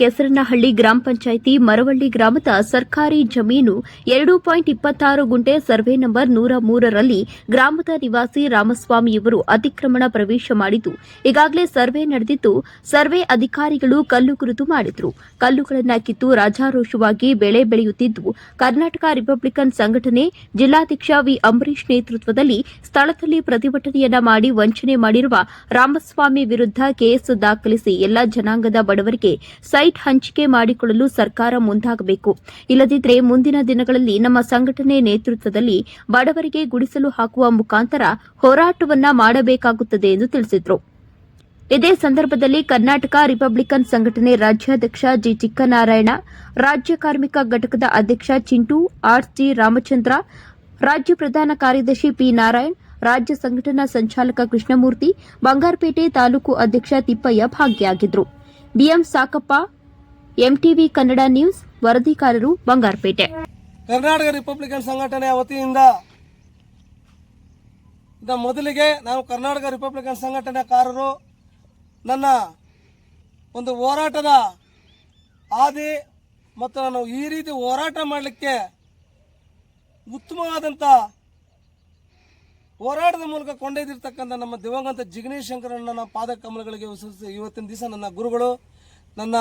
ಕೆಸರನಹಳ್ಳಿ ಗ್ರಾಮ ಪಂಚಾಯಿತಿ ಮರವಳ್ಳಿ ಗ್ರಾಮದ ಸರ್ಕಾರಿ ಜಮೀನು ಎರಡು ಪಾಯಿಂಟ್ ಇಪ್ಪತ್ತಾರು ಗುಂಟೆ ಸರ್ವೆ ನಂಬರ್ ನೂರ ಮೂರರಲ್ಲಿ ಗ್ರಾಮದ ನಿವಾಸಿ ರಾಮಸ್ವಾಮಿಯವರು ಅತಿಕ್ರಮಣ ಪ್ರವೇಶ ಮಾಡಿದ್ದು, ಈಗಾಗಲೇ ಸರ್ವೆ ನಡೆದಿದ್ದು, ಸರ್ವೆ ಅಧಿಕಾರಿಗಳು ಕಲ್ಲು ಗುರುತು ಮಾಡಿದ್ರು. ಕಲ್ಲುಗಳನ್ನು ಕಿತ್ತು ರಾಜಾರೋಷವಾಗಿ ಬೆಳೆ ಬೆಳೆಯುತ್ತಿದ್ದು, ಕರ್ನಾಟಕ ರಿಪಬ್ಲಿಕನ್ ಸಂಘಟನೆ ಜಿಲ್ಲಾಧ್ಯಕ್ಷ ವಿ ಅಂಬರೀಶ್ ನೇತೃತ್ವದಲ್ಲಿ ಸ್ಥಳದಲ್ಲಿ ಪ್ರತಿಭಟನೆಯನ್ನ ಮಾಡಿ ವಂಚನೆ ಮಾಡಿರುವ ರಾಮಸ್ವಾಮಿ ವಿರುದ್ಧ ಕೇಸ್ ದಾಖಲಿಸಿ ಎಲ್ಲ ಜನಾಂಗದ ಬಡವರಿಗೆ ಸೈಟ್ ಹಂಚಿಕೆ ಮಾಡಿಕೊಳ್ಳಲು ಸರ್ಕಾರ ಮುಂದಾಗಬೇಕು. ಇಲ್ಲದಿದ್ದರೆ ಮುಂದಿನ ದಿನಗಳಲ್ಲಿ ನಮ್ಮ ಸಂಘಟನೆ ನೇತೃತ್ವದಲ್ಲಿ ಬಡವರಿಗೆ ಗುಡಿಸಲು ಹಾಕುವ ಮುಖಾಂತರ ಹೋರಾಟವನ್ನ ಮಾಡಬೇಕಾಗುತ್ತದೆ ಎಂದು ತಿಳಿಸಿದರು. ಇದೇ ಸಂದರ್ಭದಲ್ಲಿ ಕರ್ನಾಟಕ ರಿಪಬ್ಲಿಕನ್ ಸಂಘಟನೆ ರಾಜ್ಯಾಧ್ಯಕ್ಷ ಜಿ ಚಿಕ್ಕನಾರಾಯಣ, ರಾಜ್ಯ ಕಾರ್ಮಿಕ ಘಟಕದ ಅಧ್ಯಕ್ಷ ಚಿಂಟು, ಆರ್ ಟಿ ರಾಮಚಂದ್ರ, ರಾಜ್ಯ ಪ್ರಧಾನ ಕಾರ್ಯದರ್ಶಿ ಪಿ ನಾರಾಯಣ್, ರಾಜ್ಯ ಸಂಘಟನಾ ಸಂಚಾಲಕ ಕೃಷ್ಣಮೂರ್ತಿ, ಬಂಗಾರಪೇಟೆ ತಾಲೂಕು ಅಧ್ಯಕ್ಷ ತಿಪ್ಪಯ್ಯ ಭಾಗಿಯಾಗಿದ್ದರು BM Sakappa, MTV Kannada news, ವರದಿಗಾರರು Bangarapete. Karnataka Republican ಸಂಘಟನೆ ವತಿಯಿಂದ ಮೊದಲಿಗೆ ನಾವು ಕರ್ನಾಟಕ ರಿಪಬ್ಲಿಕನ್ ಸಂಘಟನೆಕಾರರು ನನ್ನ ಒಂದು ಹೋರಾಟದ ಆದಿ ಮತ್ತು ನಾನು ಈ ರೀತಿ ಹೋರಾಟ ಮಾಡಲಿಕ್ಕೆ ಉತ್ತಮವಾದಂಥ ಹೋರಾಟದ ಮೂಲಕ ಕೊಂಡೊಯ್ದಿರ್ತಕ್ಕಂಥ ನಮ್ಮ ದಿವಂಗತ ಜಿಗ್ನೇಶ್ ಶಂಕರಣ್ಣನ ಪಾದ ಕಮಲಗಳಿಗೆ ಇವತ್ತಿನ ದಿವಸ ನನ್ನ ಗುರುಗಳು, ನನ್ನ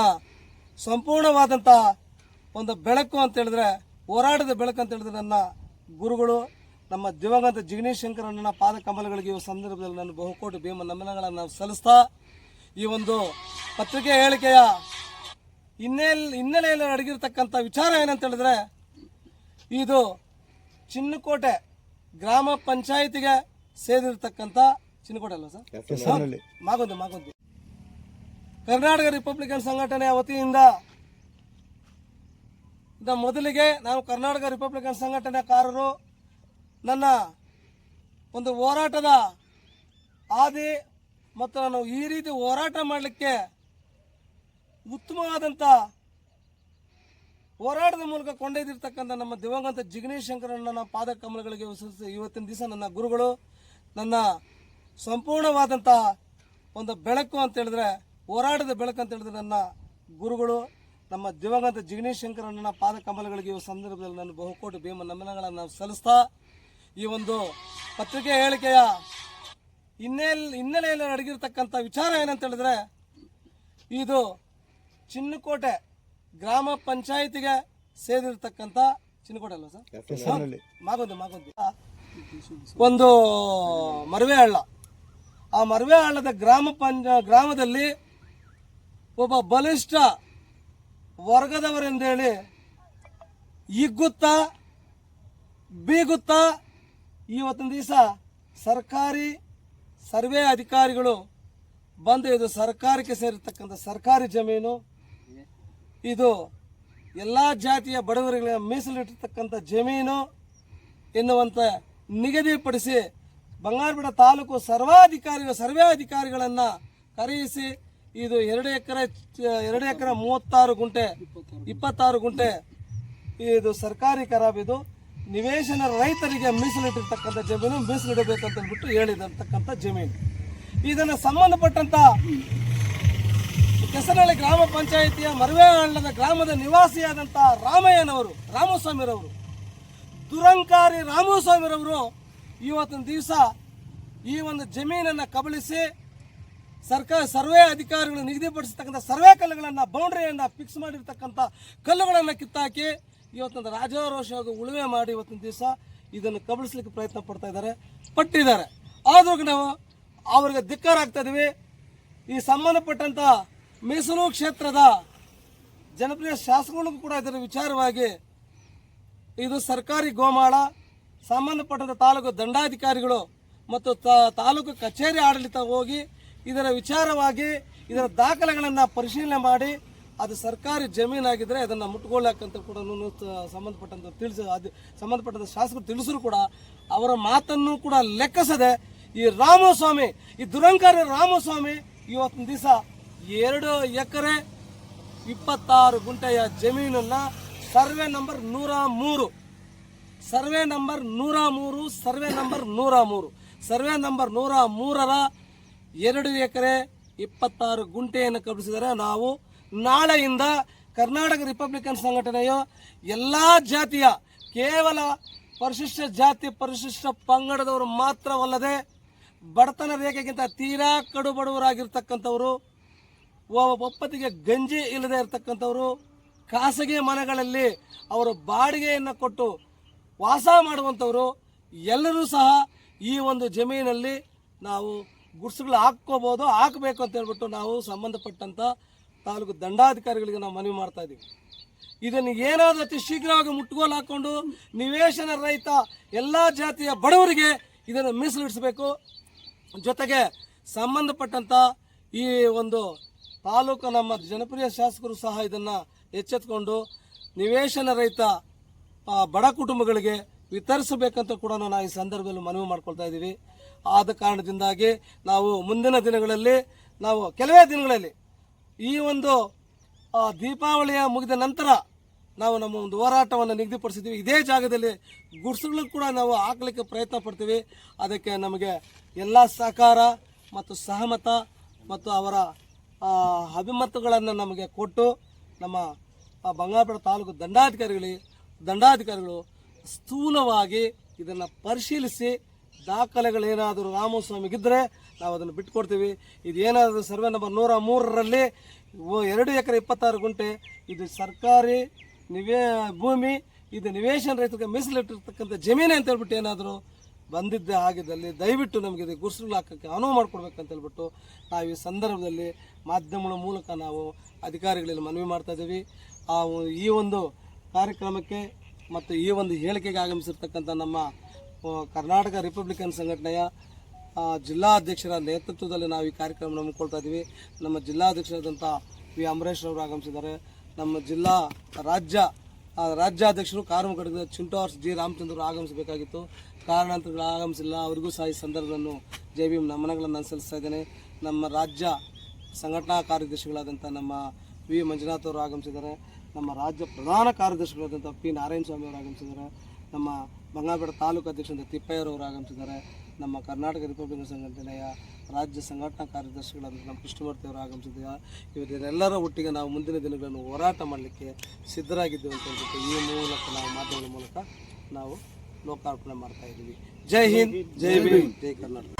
ಸಂಪೂರ್ಣವಾದಂಥ ಒಂದು ಬೆಳಕು ಅಂತ ಹೇಳಿದ್ರೆ, ಹೋರಾಟದ ಬೆಳಕು ಅಂತ ಹೇಳಿದ್ರೆ ನನ್ನ ಗುರುಗಳು, ನಮ್ಮ ದಿವಂಗತ ಜಿಗ್ನೇಶ್ ಶಂಕರನ್ನ ಪಾದ ಕಮಲಗಳಿಗೆ ಈ ಸಂದರ್ಭದಲ್ಲಿ ನಾನು ಬಹುಕೋಟಿ ಭೀಮ ನಮನಗಳನ್ನು ಸಲ್ಲಿಸ್ತಾ, ಈ ಒಂದು ಪತ್ರಿಕೆ ಹೇಳಿಕೆಯ ಹಿನ್ನೆಲೆ, ಹಿನ್ನೆಲೆಯಲ್ಲಿ ಅಡಗಿರ್ತಕ್ಕಂಥ ವಿಚಾರ ಏನಂತ ಹೇಳಿದ್ರೆ, ಇದು ಚಿನ್ನಕೋಟೆ ಗ್ರಾಮ ಪಂಚಾಯಿತಿಗೆ ಸೇರಿರ್ತಕ್ಕಂಥ ಚಿನ್ನಕೋಟೆ ಅಲ್ವಾ ಸರ್? ಮಾಗೊಂದು ಮಾಗೊಂದು. ಕರ್ನಾಟಕ ರಿಪಬ್ಲಿಕನ್ ಸಂಘಟನೆಯ ವತಿಯಿಂದ ಮೊದಲಿಗೆ ನಾವು ಕರ್ನಾಟಕ ರಿಪಬ್ಲಿಕನ್ ಸಂಘಟನೆಕಾರರು ನನ್ನ ಒಂದು ಹೋರಾಟದ ಹಾದಿ ಮತ್ತು ನಾನು ಈ ರೀತಿ ಹೋರಾಟ ಮಾಡಲಿಕ್ಕೆ ಉತ್ತಮವಾದಂಥ ಹೋರಾಟದ ಮೂಲಕ ಕೊಂಡೊಯ್ದಿರ್ತಕ್ಕಂಥ ನಮ್ಮ ದಿವಂಗತ ಜಿಗ್ನೇಶ್ ಶಂಕರಣ್ಣನ ಪಾದ ಕಮಲಗಳಿಗೆ ಇವತ್ತಿನ ದಿವಸ ನನ್ನ ಗುರುಗಳು, ನನ್ನ ಸಂಪೂರ್ಣವಾದಂಥ ಒಂದು ಬೆಳಕು ಅಂತ ಹೇಳಿದ್ರೆ, ಹೋರಾಟದ ಬೆಳಕು ಅಂತ ಹೇಳಿದ್ರೆ ನನ್ನ ಗುರುಗಳು, ನಮ್ಮ ದಿವಂಗತ ಜಿಗ್ನೇಶ್ ಶಂಕರಣ್ಣನ ಪಾದ ಕಮಲಗಳಿಗೆ ಈ ಸಂದರ್ಭದಲ್ಲಿ ನಾನು ಬಹುಕೋಟಿ ಭೀಮ ನಮನಗಳನ್ನು ಸಲ್ಲಿಸ್ತಾ ಈ ಒಂದು ಪತ್ರಿಕೆ ಹೇಳಿಕೆಯ ಹಿನ್ನೆಲೆ, ಹಿನ್ನೆಲೆಯಲ್ಲಿ ಅಡಗಿರ್ತಕ್ಕಂಥ ವಿಚಾರ ಏನಂತ ಹೇಳಿದ್ರೆ, ಇದು ಚಿನ್ನಕೋಟೆ ಗ್ರಾಮ ಪಂಚಾಯಿತಿಗೆ ಸೇರಿರ್ತಕ್ಕಂಥ ಚಿನ್ನಕೋಟೆ ಅಲ್ವಾ ಸರ್? ಮಾಗೊಂದು ಮಾಗೊಂದು. ಒಂದು ಮರವೆ ಹಳ್ಳ. ಆ ಮರವೆ ಹಳ್ಳದ ಗ್ರಾಮ ಪಂಚ ಗ್ರಾಮದಲ್ಲಿ ಒಬ್ಬ ಬಲಿಷ್ಠ ವರ್ಗದವರೆಂದೇಳಿ ಇಗ್ಗುತ್ತಾ ಬೀಗುತ್ತಾ ಇವತ್ತಿನ ದಿವಸ ಸರ್ಕಾರಿ ಸರ್ವೆ ಅಧಿಕಾರಿಗಳು ಬಂದು ಇದು ಸರ್ಕಾರಕ್ಕೆ ಸೇರಿರ್ತಕ್ಕಂಥ ಸರ್ಕಾರಿ ಜಮೀನು ಇದು ಎಲ್ಲ ಜಾತಿಯ ಬಡವರಿಗೆ ಮೀಸಲಿಟ್ಟಿರ್ತಕ್ಕಂಥ ಜಮೀನು ಎನ್ನುವಂತ ನಿಗದಿಪಡಿಸಿ ಬಂಗಾರಪೇಟ ತಾಲೂಕು ಸರ್ವಾಧಿಕಾರಿಗಳು ಸರ್ವೆ ಅಧಿಕಾರಿಗಳನ್ನು ಕರೆಯಿಸಿ ಇದು ಎರಡು ಎಕರೆ ಎರಡು ಎಕರೆ ಮೂವತ್ತಾರು ಗುಂಟೆ, ಇಪ್ಪತ್ತಾರು ಗುಂಟೆ ಇದು ಸರ್ಕಾರಿ ಖರಾಬಿದು ನಿವೇಶನ ರೈತರಿಗೆ ಮೀಸಲಿಟ್ಟಿರ್ತಕ್ಕಂಥ ಜಮೀನು ಮೀಸಲಿಡಬೇಕಂತ ಅಂದ್ಬಿಟ್ಟು ಹೇಳಿದಂತಕ್ಕಂಥ ಜಮೀನು. ಇದನ್ನು ಸಂಬಂಧಪಟ್ಟಂತ ಕೆಸರಳ್ಳಿ ಗ್ರಾಮ ಪಂಚಾಯಿತಿಯ ಮರವೇಹಳ್ಳದ ಗ್ರಾಮದ ನಿವಾಸಿಯಾದಂಥ ರಾಮಯ್ಯನವರು, ರಾಮಸ್ವಾಮಿರವರು, ದುರಂಕಾರಿ ರಾಮಸ್ವಾಮಿರವರು ಇವತ್ತಿನ ದಿವಸ ಈ ಒಂದು ಜಮೀನನ್ನು ಕಬಳಿಸಿ ಸರ್ಕಾರ ಸರ್ವೆ ಅಧಿಕಾರಿಗಳು ನಿಗದಿಪಡಿಸತಕ್ಕಂಥ ಸರ್ವೆ ಕಲ್ಲುಗಳನ್ನು, ಬೌಂಡ್ರಿಯನ್ನು ಫಿಕ್ಸ್ ಮಾಡಿರ್ತಕ್ಕಂಥ ಕಲ್ಲುಗಳನ್ನು ಕಿತ್ತಾಕಿ ಇವತ್ತೊಂದು ರಾಜಾರೋಷವಾಗಿ ಉಳುಮೆ ಮಾಡಿ ಇವತ್ತಿನ ದಿವಸ ಇದನ್ನು ಕಬಳಿಸ್ಲಿಕ್ಕೆ ಪ್ರಯತ್ನ ಪಡ್ತಾ ಇದ್ದಾರೆ, ಪಟ್ಟಿದ್ದಾರೆ. ಆದ್ರೂ ನಾವು ಅವ್ರಿಗೆ ಧಿಕ್ಕಾರ ಆಗ್ತಾ ಇದೀವಿ. ಈ ಸಂಬಂಧಪಟ್ಟಂತ ಮೀಸಲು ಕ್ಷೇತ್ರದ ಜನಪ್ರಿಯ ಶಾಸಕರು ಕೂಡ ಇದರ ವಿಚಾರವಾಗಿ ಇದು ಸರ್ಕಾರಿ ಗೋಮಾಳ ಸಂಬಂಧಪಟ್ಟಂಥ ತಾಲೂಕು ದಂಡಾಧಿಕಾರಿಗಳು ಮತ್ತು ತಾಲೂಕು ಕಚೇರಿ ಆಡಳಿತ ಹೋಗಿ ಇದರ ವಿಚಾರವಾಗಿ ಇದರ ದಾಖಲೆಗಳನ್ನು ಪರಿಶೀಲನೆ ಮಾಡಿ ಅದು ಸರ್ಕಾರಿ ಜಮೀನಾಗಿದ್ದರೆ ಅದನ್ನು ಮುಟ್ಕೊಳ್ಳಕ್ಕಂತ ಕೂಡ ಸಂಬಂಧಪಟ್ಟಂತ ತಿಳಿಸ, ಅದು ಸಂಬಂಧಪಟ್ಟಂಥ ಶಾಸಕರು ತಿಳಿಸಿದ್ರು ಕೂಡ ಅವರ ಮಾತನ್ನು ಕೂಡ ಲೆಕ್ಕಿಸದೆ ಈ ರಾಮಸ್ವಾಮಿ, ಈ ದುರಂಕಾರಿ ರಾಮಸ್ವಾಮಿ ಇವತ್ತಿನ ದಿವಸ ಎರಡು ಎಕರೆ ಇಪ್ಪತ್ತಾರು ಗುಂಟೆಯ ಜಮೀನನ್ನ ಸರ್ವೆ ನಂಬರ್ ನೂರ ಮೂರು. ಸರ್ವೆ ನಂಬರ್ ನೂರ ಮೂರು, ಸರ್ವೆ ನಂಬರ್ ನೂರ ಮೂರು. ಸರ್ವೆ ನಂಬರ್ ನೂರ ಮೂರರ ಎರಡು ಎಕರೆ ಇಪ್ಪತ್ತಾರು ಗುಂಟೆಯನ್ನು ಕಬ್ಬಿಸಿದರೆ ನಾವು ನಾಳೆಯಿಂದ ಕರ್ನಾಟಕ ರಿಪಬ್ಲಿಕನ್ ಸಂಘಟನೆಯು ಎಲ್ಲ ಜಾತಿಯ ಕೇವಲ ಪರಿಶಿಷ್ಟ ಜಾತಿ, ಪರಿಶಿಷ್ಟ ಪಂಗಡದವರು ಮಾತ್ರವಲ್ಲದೆ ಬಡತನ ರೇಖೆಗಿಂತ ತೀರಾ ಕಡು ಬಡವರಾಗಿರ್ತಕ್ಕಂಥವರು ಒ- ಒಪ್ಪತ್ತಿಗೆ ಗಂಜಿ ಇಲ್ಲದೆ ಇರತಕ್ಕಂಥವರು ಖಾಸಗಿ ಮನೆಗಳಲ್ಲಿ ಅವರು ಬಾಡಿಗೆಯನ್ನು ಕೊಟ್ಟು ವಾಸ ಮಾಡುವಂಥವರು ಎಲ್ಲರೂ ಸಹ ಈ ಒಂದು ಜಮೀನಲ್ಲಿ ನಾವು ಗುಡ್ಸುಗಳು ಹಾಕ್ಕೋಬೋದು, ಹಾಕಬೇಕು ಅಂತ ಹೇಳ್ಬಿಟ್ಟು ನಾವು ಸಂಬಂಧಪಟ್ಟಂಥ ತಾಲೂಕು ದಂಡಾಧಿಕಾರಿಗಳಿಗೆ ನಾವು ಮನವಿ ಮಾಡ್ತಾ ಇದ್ದೀವಿ ಇದನ್ನು ಏನಾದರೂ ಅತಿ ಶೀಘ್ರವಾಗಿ ಮುಟ್ಟುಗೋಲು ಹಾಕ್ಕೊಂಡು ನಿವೇಶನ ರಹಿತ ಎಲ್ಲ ಜಾತಿಯ ಬಡವರಿಗೆ ಇದನ್ನು ಮೀಸಲಿಡಿಸಬೇಕು. ಜೊತೆಗೆ ಸಂಬಂಧಪಟ್ಟಂತ ಈ ಒಂದು ತಾಲೂಕು ನಮ್ಮ ಜನಪ್ರಿಯ ಶಾಸಕರು ಸಹ ಇದನ್ನು ಎಚ್ಚೆತ್ಕೊಂಡು ನಿವೇಶನ ರಹಿತ ಬಡ ಕುಟುಂಬಗಳಿಗೆ ವಿತರಿಸಬೇಕಂತ ಕೂಡ ನಾವು ಈ ಸಂದರ್ಭದಲ್ಲಿ ಮನವಿ ಮಾಡ್ಕೊಳ್ತಾ ಇದ್ದೀವಿ. ಆದ ಕಾರಣದಿಂದಾಗಿ ನಾವು ಮುಂದಿನ ದಿನಗಳಲ್ಲಿ, ನಾವು ಕೆಲವೇ ದಿನಗಳಲ್ಲಿ ಈ ಒಂದು ದೀಪಾವಳಿಯ ಮುಗಿದ ನಂತರ ನಾವು ನಮ್ಮ ಒಂದು ಹೋರಾಟವನ್ನು ನಿಗದಿಪಡಿಸಿದ್ದೀವಿ. ಇದೇ ಜಾಗದಲ್ಲಿ ಗುಡ್ಸುಗಳನ್ನು ಕೂಡ ನಾವು ಹಾಕಲಿಕ್ಕೆ ಪ್ರಯತ್ನ ಪಡ್ತೀವಿ. ಅದಕ್ಕೆ ನಮಗೆ ಎಲ್ಲ ಸಹಕಾರ ಮತ್ತು ಸಹಮತ ಮತ್ತು ಅವರ ಅಭಿಮತಗಳನ್ನು ನಮಗೆ ಕೊಟ್ಟು ನಮ್ಮ ಬಂಗಾರಪೇಟೆ ತಾಲೂಕು ದಂಡಾಧಿಕಾರಿಗಳಿ, ದಂಡಾಧಿಕಾರಿಗಳು ಸ್ಥೂಲವಾಗಿ ಇದನ್ನು ಪರಿಶೀಲಿಸಿ ದಾಖಲೆಗಳೇನಾದರೂ ರಾಮಸ್ವಾಮಿಗಿದ್ದರೆ ನಾವು ಅದನ್ನು ಬಿಟ್ಕೊಡ್ತೀವಿ ಏನಾದರೂ ಸರ್ವೆ ನಂಬರ್ ನೂರ ಮೂರರಲ್ಲಿ ಎರಡು ಎಕರೆ ಇಪ್ಪತ್ತಾರು ಗುಂಟೆ ಇದು ಸರ್ಕಾರಿ ನಿವೇ, ಭೂಮಿ, ಇದು ನಿವೇಶನ ರೈತರಿಗೆ ಮೀಸಲಿಟ್ಟಿರ್ತಕ್ಕಂಥ ಜಮೀನು ಅಂತ ಹೇಳ್ಬಿಟ್ಟು ಏನಾದರೂ ಬಂದಿದ್ದೆ ಆಗಿದ್ದಲ್ಲಿ ದಯವಿಟ್ಟು ನಮಗೆ ಇದು ಗುರ್ಸುಗಳು ಹಾಕೋಕ್ಕೆ ಅನುವು ಮಾಡಿಕೊಡ್ಬೇಕಂತ ಹೇಳ್ಬಿಟ್ಟು ನಾವು ಈ ಸಂದರ್ಭದಲ್ಲಿ ಮಾಧ್ಯಮಗಳ ಮೂಲಕ ನಾವು ಅಧಿಕಾರಿಗಳಲ್ಲಿ ಮನವಿ ಮಾಡ್ತಾ ಇದ್ದೀವಿ. ಆ ಈ ಒಂದು ಕಾರ್ಯಕ್ರಮಕ್ಕೆ ಮತ್ತು ಈ ಒಂದು ಹೇಳಿಕೆಗೆ ಆಗಮಿಸಿರ್ತಕ್ಕಂಥ ನಮ್ಮ ಕರ್ನಾಟಕ ರಿಪಬ್ಲಿಕನ್ ಸಂಘಟನೆಯ ಜಿಲ್ಲಾಧ್ಯಕ್ಷರ ನೇತೃತ್ವದಲ್ಲಿ ನಾವು ಈ ಕಾರ್ಯಕ್ರಮ ಹಮ್ಮಿಕೊಳ್ತಾ ಇದ್ದೀವಿ. ನಮ್ಮ ಜಿಲ್ಲಾಧ್ಯಕ್ಷರಾದಂಥ ವಿ. ಅಮರೇಶ್ ಅವರು ಆಗಮಿಸಿದ್ದಾರೆ. ನಮ್ಮ ಜಿಲ್ಲಾ ರಾಜ್ಯ ರಾಜ್ಯಾಧ್ಯಕ್ಷರು ಕಾರ್ಮಿಕರಿಗೆ ಚಿಂಟೋರ್ಸ್ ಜಿ ರಾಮಚಂದ್ರ ಆಗಮಿಸಬೇಕಾಗಿತ್ತು. ಕಾರಣಾಂತರಗಳು ಆಗಮಿಸಿಲ್ಲ. ಅವರಿಗೂ ಸಹ ಈ ಸಂದರ್ಭವನ್ನು ಬಿ ಎಂ ನಮನಗಳನ್ನು ಅನುಸರಿಸ್ತಾ ಇದ್ದೇನೆ. ನಮ್ಮ ರಾಜ್ಯ ಸಂಘಟನಾ ಕಾರ್ಯದರ್ಶಿಗಳಾದಂಥ ನಮ್ಮ ವಿ ಮಂಜುನಾಥ್ ಅವರು ಆಗಮಿಸಿದ್ದಾರೆ. ನಮ್ಮ ರಾಜ್ಯ ಪ್ರಧಾನ ಕಾರ್ಯದರ್ಶಿಗಳಾದಂಥ ಪಿ ನಾರಾಯಣ ಸ್ವಾಮಿ ಅವರು ಆಗಮಿಸಿದ್ದಾರೆ. ನಮ್ಮ ಬಂಗಾರಪೇಟೆ ತಾಲೂಕು ಅಧ್ಯಕ್ಷರಾದ ತಿಪ್ಪಯ್ಯರವರು ಆಗಮಿಸಿದ್ದಾರೆ. ನಮ್ಮ ಕರ್ನಾಟಕ ರಿಪಬ್ಲಿಕನ್ ಸಂಘಟನೆಯ ರಾಜ್ಯ ಸಂಘಟನಾ ಕಾರ್ಯದರ್ಶಿಗಳನ್ನು ನಮ್ಮ ಕೃಷ್ಣಮೂರ್ತಿ ಅವರು ಇವರಿಗೆಲ್ಲರ ಒಟ್ಟಿಗೆ ನಾವು ಮುಂದಿನ ದಿನಗಳನ್ನು ಹೋರಾಟ ಮಾಡಲಿಕ್ಕೆ ಸಿದ್ಧರಾಗಿದ್ದೇವೆ ಅಂತ ಹೇಳ್ಬಿಟ್ಟು ಈ ಮೂಲಕ ನಾವು ಮಾಧ್ಯಮದ ಮೂಲಕ ನಾವು ಲೋಕಾರ್ಪಣೆ ಮಾಡ್ತಾ ಇದ್ದೀವಿ. ಜೈ ಹಿಂದ್ ಜೈ ಭೀಮ್. ಜೈ ಕರ್ನಾಟಕ.